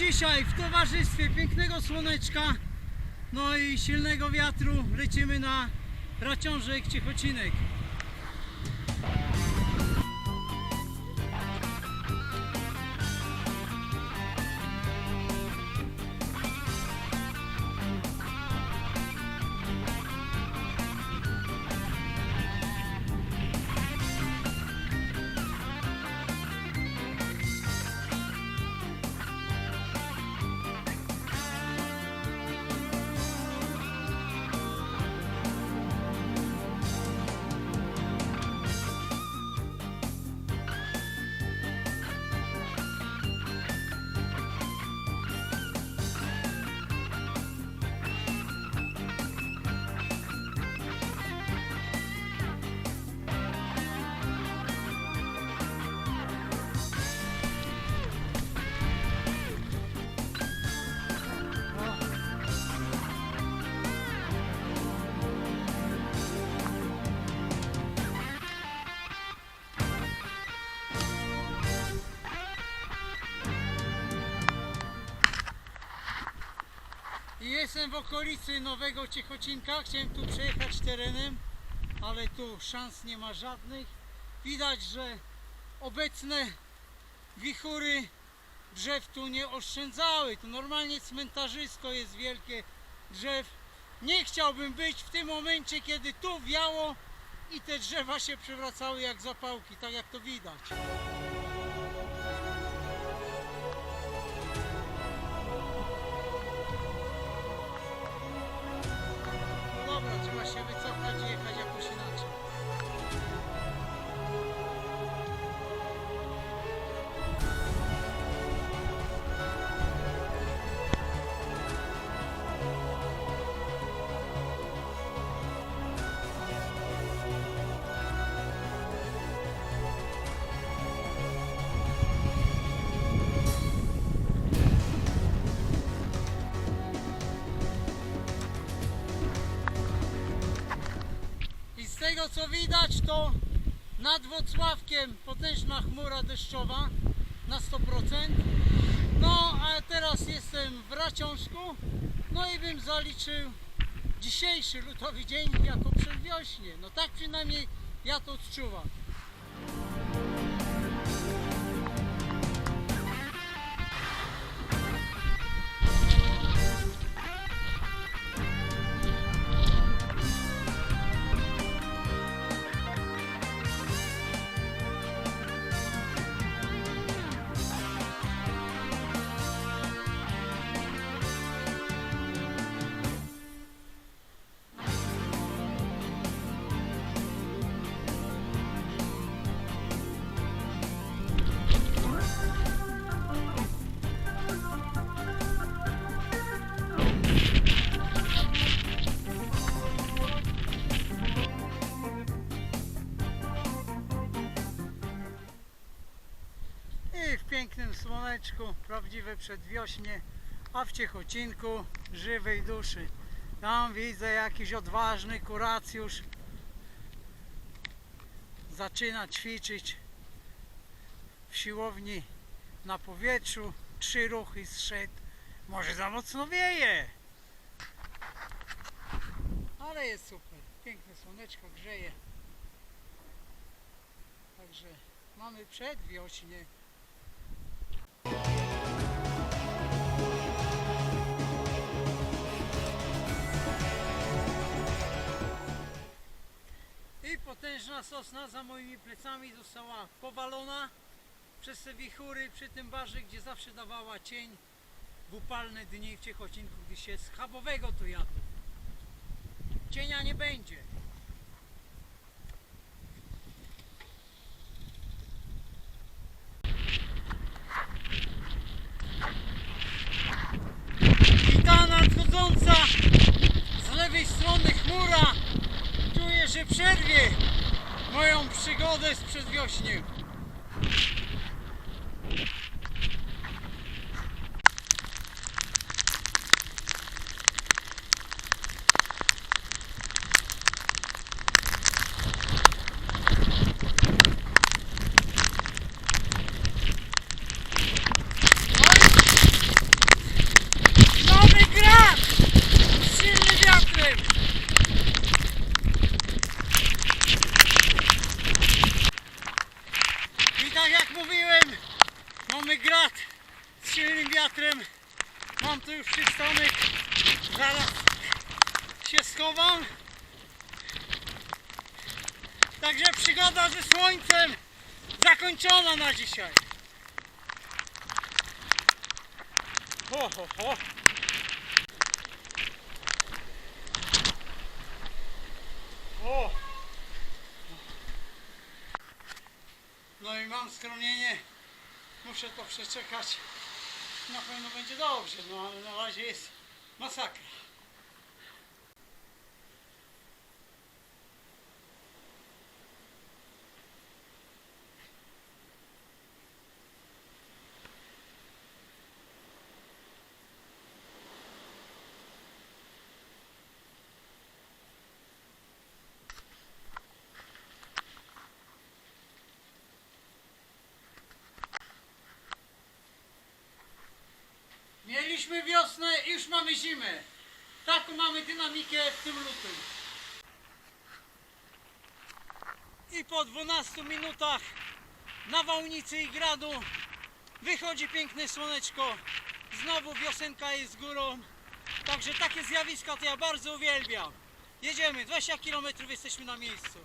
dzisiaj w towarzystwie pięknego słoneczka, no i silnego wiatru lecimy na Raciążek Ciechocinek. Jestem w okolicy Nowego Ciechocinka. Chciałem tu przejechać terenem, ale tu szans nie ma żadnych. Widać, że obecne wichury drzew tu nie oszczędzały. Tu normalnie cmentarzysko jest wielkie drzew. Nie chciałbym być w tym momencie, kiedy tu wiało i te drzewa się przewracały jak zapałki, tak jak to widać. Co widać to nad Wocławkiem potężna chmura deszczowa na 100%. No a teraz jestem w Raciążku. No i bym zaliczył dzisiejszy lutowy dzień jako przedwiośnie. No tak przynajmniej ja to odczuwam. Pięknym słoneczku, prawdziwe przedwiośnie, a w Ciechocinku żywej duszy. Tam widzę jakiś odważny kuracjusz. Zaczyna ćwiczyć w siłowni na powietrzu. Trzy ruchy zszedł. Może za mocno wieje. Ale jest super. Piękne słoneczko grzeje. Także mamy przedwiośnie. Potężna sosna za moimi plecami została powalona przez te wichury przy tym barze, gdzie zawsze dawała cień w upalne dni w Ciechocinku, gdy się schabowego tu jadło. Cienia nie będzie. I ta nadchodząca z lewej strony chmura czuję, że przerwie moją przygodę z przedwiośniem. mamy grad z silnym wiatrem. Mam tu już przystanek. Zaraz się schowam. Także przygoda ze słońcem zakończona na dzisiaj. Ho, ho, ho. O! No i mam skromnienie. Muszę to przeczekać. Na pewno będzie dobrze, no ale na razie jest masakra. Mieliśmy wiosnę i już mamy zimę. Taką mamy dynamikę w tym lutym. I po 12 minutach nawałnicy i gradu wychodzi piękne słoneczko. Znowu wiosenka jest górą. Także takie zjawiska to ja bardzo uwielbiam. Jedziemy, 20 km jesteśmy na miejscu.